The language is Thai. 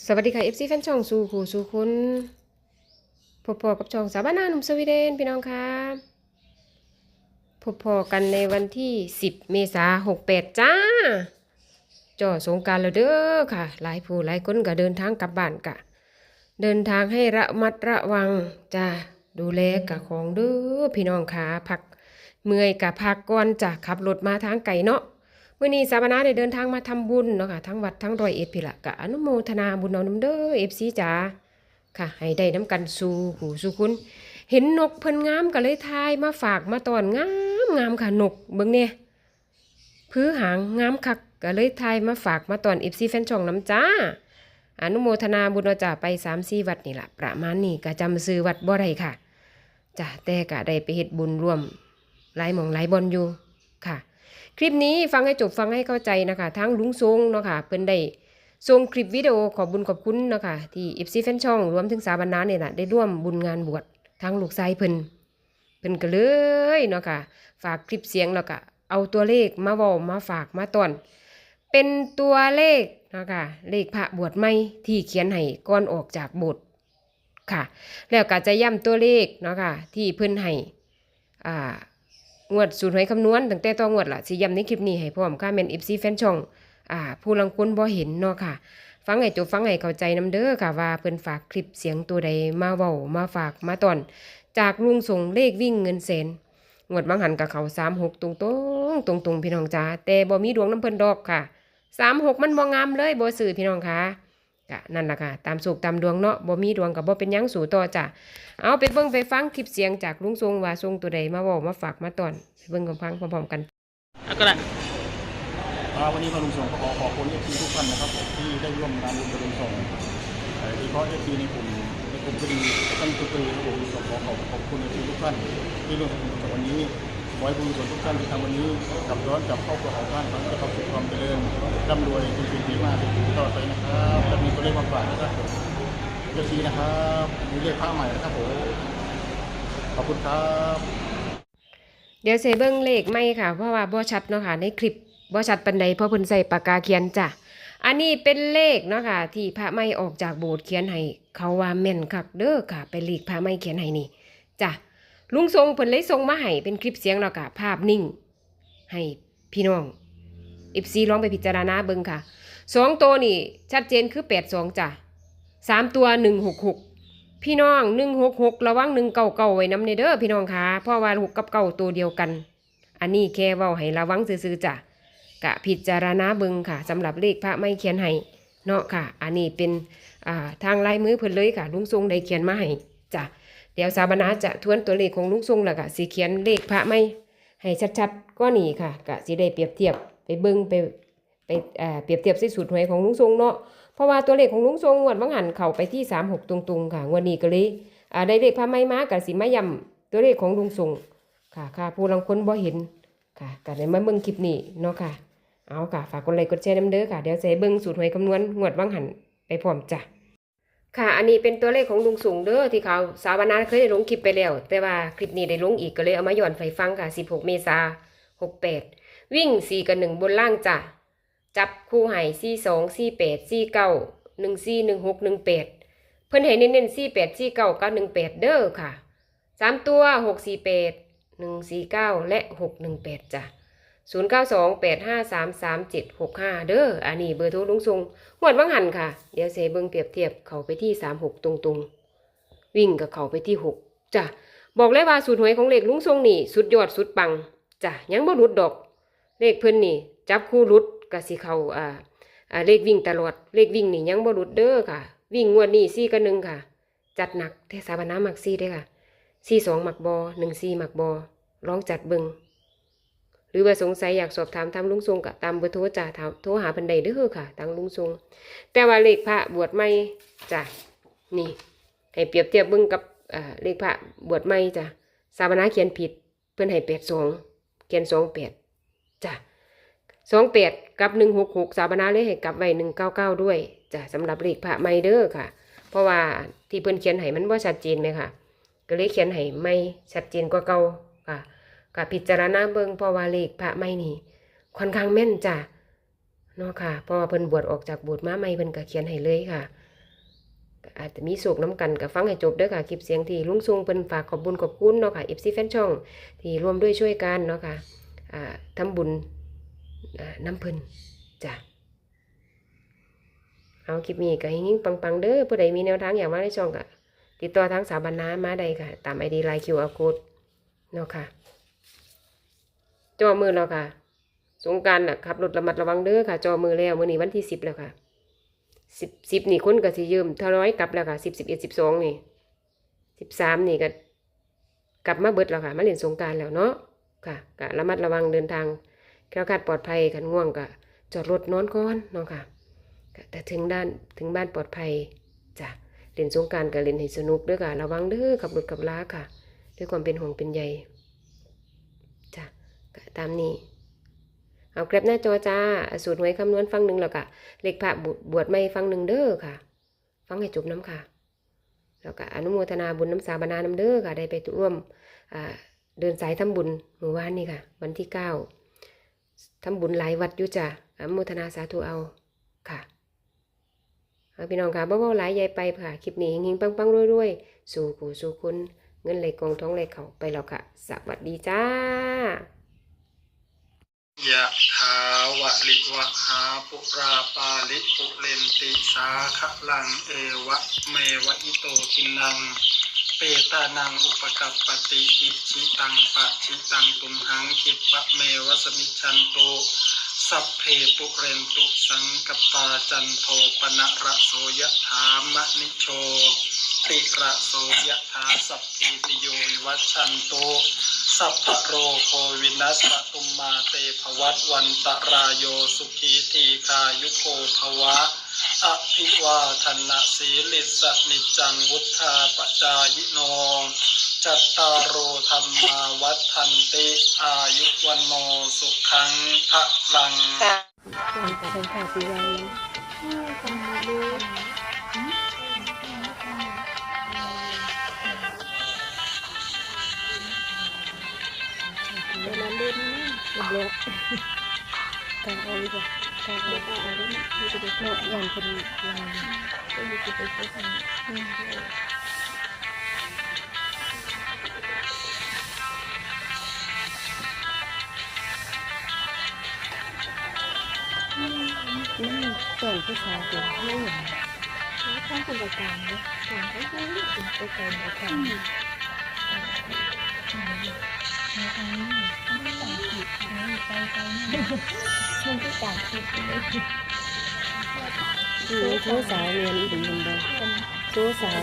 สวัสดีค่ะ FC แฟนช่องสู่หูสู่คุณพบพอกับช่องสาบานาหนุ่มสวีเดนพี่น้องค่ะพบพอกันในวันที่ 10 เมษายน68จ้าจ่อสงการแล้วเด้อค่ะ หลายผู้หลายคนก็เดินทางกลับบ้านกะ เดินทางให้ระมัดระวังจ้าดูแลกะของเด้อพี่น้องค่ะพักเมื่อยกะพักก่อนจ้ะขับรถมาทางไก่เนาะ มื่อนี้สาบานาได้เดินทางมาทำบุญเนาะค่ะทั้งวัดทั้งรอยเอ็ดพี่ละกะอนุโมทนาบุญเอาน้ำเด้อเอฟซีจ๋าค่ะ ให้ได้น้ำกันสู่หูสู่คุณ เห็นนกเพิ่นงามก็เลยทายมาฝากมาตอนงามงามค่ะนกเบิ่งเนี่ยพื้หางงามคักก็เลยทายมาฝากมาตอนเอฟซีแฟนช่องน้ำจ้า อนุโมทนาบุญเอาจ่าไปสามสี่วัดนี่แหละประมาณนี้ก็จำซื้อวัดบ่ได้ค่ะจ้ะแต่ก็ได้ไปเฮ็ดบุญร่วมหลายหม่องหลายบอนอยู่ค่ะ คลิปนี้ฟังให้จบฟังให้เข้าใจนะคะทั้งลุงทรงเนาะค่ะเพิ่นได้ส่งคลิปวิดีโอขอบบุญขอบคุณเนาะค่ะที่อิฟซีแฟนช่องรวมถึงสาบานนาเนี่ยนะได้ร่วมบุญงานบวชทั้งลูกชายเพิ่นเพิ่นก็เลยเนาะค่ะฝากคลิปเสียงแล้วก็เอาตัวเลขมาเว้ามาฝากมาตอน เป็นตัวเลขเนาะค่ะเลขพระบวชใหม่ที่เขียนให้ก่อนออกจากโบสถ์ค่ะ แล้วก็จะย้ำตัวเลขเนาะค่ะที่เพิ่นให้อ่า งวดสูตรหวยคำนวณตั้งแต่ต่องวดละสิย้ำในคลิปนี้ให้พร้อมค่ะแม่น FC แฟนช่องอ่าผู้ลังคนบ่เห็นเนาะค่ะ ฟังให้จบฟังให้เข้าใจนํเด้อค่ะว่าเพิ่นฝากคลิปเสียงตัวใดมาเว้ามาฝากมาตอน จากลุงส่งเลขวิ่งเงินแสนงวดบางหันกับเขา36ตรงๆตรงๆพี่น้องจ้าแต่บ่มีดวงน้ำเพิ่นดอกค่ะ36มันบ่งามเลยบ่ซื้อพี่น้องค่ะ ก็นั่นล่ะค่ะ ตามสุกตามดวงเนาะบ่มีดวงก็บ่เป็นหยังสู่ต่อจ้ะเอาไปเบิ่งไปฟังคลิปเสียงจากลุงทรงว่าทรงตัวใดมาบอกมาฝากมาตอนไปเบิ่งกันฟังพร้อมๆกันเอาก็ได้อ่าวันนี้พระลุงส่งก็ขอขอบคุณเอฟซีทุกท่านนะครับผมที่ได้ร่วมงานบุญพระลุงส่งเอ่อโดยเฉพาะเอฟซีในกลุ่มในกลุ่มคดีท่านตุตรีครับผมส่งขอขอบขอบคุณเอฟซีทุกท่านที่ร่วมทำบุญกับวันนี้ข อให้บุญส่วนทุกท่านที่ทำวันนี้กลับย้อนกลับเข้าครัวของท่านทั้งจะเข้าสู่ความเจริญร่ำรวยคุณเป็นดีมากตลอดไปนะครับจะมีตัวเลขมาฝากนะครับผมเอฟซีนะครับมีเลขพระใหม่นะครับผมขอบคุณครับ เดี๋ยวใส่เบิ่งเลขไม่ค่ะ เพราะว่าบ่ชัดเนาะค่ะในคลิปบ่ชัดปานใดเพราะเพิ่นใส่ปากกาเขียนจ้ะอันนี้เป็นเลขเนาะค่ะที่พระไม่ออกจากโบสถ์เขียนให้เขาว่าแม่นคักเด้อค่ะ เป็นเลขพระไม่เขียนให้นี่จ้ะ ลุงทรงเพิ่นเลยส่งมาให้เป็นคลิปเสียงแล้วก็ภาพนิ่ง ให้พี่น้อง FC ลองไปพิจารณาเบิ่งค่ะสองตัวนี่ ชัดเจนคือ82จ้ะสามตัว166พี่น้องหนึ่งหกหกระวังหนึ่งเก่าเก่าไว้น้ำในเด้อพี่น้องค่ะเพราะว่าหกกับเก่าตัวเดียวกัน อันนี้แค่เว้าให้ระวังซื่อๆจ้ะกะพิจารณาเบิงค่ะสำหรับเลขพระไม่เขียนให้เนาะค่ะ อันนี้เป็นทางลายมือเพิ่นเลยค่ะลุงทรงได้เขียนมาให้จ้ะ เดี๋ยวสาบนาจะทวนตัวเลขของลุงทรงแล้วก็สิเขียนเลขพระไม่ให้ชัดๆก็นี่ค่ะกะสิได้เปรียบเทียบไปเบิ่งไปไปอ่าเปรียบเทียบสิสูตรหวยของลุงทรงเนาะเพราะว่าตัวเลขของลุงทรงงวดบางหันเข้าไปที่36ตรงๆค่ะงวดนี้ก็เลยอ่าได้เลขพระไม้มากับสิมาย่ำตัวเลขของลุงทรงค่ะค่ะผู้ลังคนบ่เห็นค่ะก็ได้มาเบิ่งคลิปนี้เนาะค่ะเอาค่ะฝากกดไลค์กดแชร์น้ำเด้อค่ะเดี๋ยวให้เบิ่งสูตรหวยคำนวณงวดบางหันไปพร้อมจ้ะ ค่ะ อันนี้เป็นตัวเลขของลุงสูงเด้อที่เขาสาวนาเคยได้ลงคลิปไปแล้ว แต่ว่าคลิปนี้ได้ลงอีกก็เลยเอามาย้อนไฟฟังค่ะ 16 เมษา68 วิ่ง 4 กับ 1 บนล่างจ้ะ จับคู่ให้สี่สองสี่แปดสี่เก้าหนึ่งซีหนึ่งหกหนึ่งแปดเพิ่นให้เน้นๆสี่แปดซีเก้ากับหนึ่งแปดเด้อค่ะสามตัวหกสี่แปดหนึ่งสี่เก้าและหกหนึ่งแปดจ้ะ ศูนย์เก้าสองแปดห้าสามสามเจ็ดหกห้าเด้อ อันนี้เบอร์โทรลุงทรงหวดวังหันค่ะ เดี๋ยวเสเบิงเปรียบเทียบเขาไปที่สามหกตรงๆ วิ่งกับเขาไปที่หกจ้ะ บอกเลยว่าสูตรหวยของเลขลุงทรงนี่ สุดยอดสุดปังจ้ะ ยังบ่หลุดดอก เลขเพิ่นนี่ จับคู่หลุดก็สิเขาอ่าอ่า เลขวิ่งตลอด เลขวิ่งนี่ยังบ่หลุดเด้อค่ะ วิ่งงวดนี้4กับ1ค่ะ จัดหนักแต่สาบานามัก4เด้อค่ะ4 2มักบอ1 4มักบอลองจัดเบิง หรือว่าสงสัยอยากสอบถามทางลุงทรงก็ตามเบอร์โทรจ้าโทรหาเพิ่นได้เด้อค่ะทางลุงทรง แต่ว่าเลขพระบวชใหม่จ้ะนี่ให้เปรียบเทียบเบิ่งกับเลขพระบวชใหม่จ้ะสาบนาเขียนผิด เพิ่อนให้82เขียน28จ้ะสองแปดกับหนึ่งหกหกสาบนาเลยให้กลับไว้หนึ่งเก้าเก้าด้วยจ้ะสำหรับเลขพระไม่เดอค่ะ เพราะว่าที่เพิ่อนเขียนให้มันว่าชัดเจนไหมค่ะ ก็เลยเขียนให้ไม่ชัดเจนกว่าเก่าค่ะ กับพิจารณาเบิงพราะว่าเลขพระไม่นี่ค่อนข้างแม่นจ้ะเนาะค่ะพราะว่าเพิ่นบวชออกจากบสถ์มาใหม่เพิ่นก็เขียนให้เลยค่ะอาจจะมีโศกน้ำกันก็ฟังให้จบเด้อค่ะคลิปเสียงที่ลุงซุงเพิ่นฝากขอบบุญขอบคุณเนาะค่ะ FC แฟนช่องที่ร่วมด้วยช่วยกันเนาะค่ะอ่าทำบุญน้ำเพิ่นจ้ะเอาคลิปนี้ก็หิ้งปังๆเด้อผู้ใดมีแนวทางอยากมาในช่องก็ติดต่อทางสาวบรรณามาได้ค่ะ ตาม ID ไลน์ QR code เนาะค่ะ จอมือแล้วค่ะ สงการน่ะขับรถระมัดระวังเด้อค่ะ จอมือแล้วมื้อนี้วันที่สิบแล้วค่ะสิบสิบนี่คนก็สิยืมเท่าร้อยกลับแล้วค่ะสิบสิบเอ็ดสิบสองนี่สิบสามนี่ก็กลับมาเบิดแล้วค่ะมาเล่นสงการแล้วเนาะค่ะก็ระมัดระวังเดินทางแคล้วคลาดปลอดภัยขันง่วงก็จอดรถนอนก่อนเนาะค่ะแต่ถึงด้านถึงบ้านปลอดภัยจ้ะเล่นสงการก็เล่นให้สนุกด้อค่ะ ระวังเด้อขับรถขับลาค่ะ ด้วยความเป็นห่วงเป็นใย ตามนี้ เอาแกร็บหน้าจอจ้า สูตรหวยคำนวณฟังหนึ่งแล้วก็เลขพระบวชไม่ฟังหนึ่งเด้อค่ะ ฟังให้จบน้ำค่ะ แล้วก็อนุโมทนาบุญน้ำสาบานาน้ำเด้อค่ะ ได้ไปร่วมเดินสายทำบุญเมื่อวานนี่ค่ะ วันที่เก้าทำบุญหลายวัดอยู่จ้ะอนุโมทนาสาธุเอาค่ะเอาพี่น้องค่ะบ่เบาๆหลายใหญ่ไปค่ะ คลิปนี้หิงๆปังๆรวยๆ สู่กูสู่คุณ เงินไหลกองท้องไหลเข่าไปแล้วค่ะ สวัสดีจ้า ยะถาวะลิวะหาปุราปาลิปุเรนติสาคะลังเอวะเมวะอิโตทินัง เปตานังอุปกัปปติอิชิตังปะชิตังตุมหังคิปะเมวะสมิชันโตสัพเพปุเรนตุสังกปาจันโทปนะระโสยะถามะนิโชติระโสยะถาสัพพิติโยวัชชันโต สัพพะโรโควินัสสตุมมาเตภวัตวันตรายโยสุขีทีคายุโกภวะ อภิวาทนะสีลิสนิจจังวุธาปจายโนจัตตารโอธรรมาวัฏันติอายุวันโนสุขังพระลังค่ะเป็นค่ะสีวัน นะเรียบร้อยการเอาดีกว่าการเอาเอาเอาได้ไม่จะไปเพาะอย่างเป็นลายก็มีจะไปเพาะอืมอืมนั่นส่วนผู้ชายเป็นไม่เหมือนข้างคนประการนะการเขาไม่ได้เป็นไปไกลประการในทางนี้ มันไม่ต่างผิดนะไปไปมันก็ต่างผิดเลยคือโซ่สาวเรียนอีกหนึ่งบ่โซ่สาว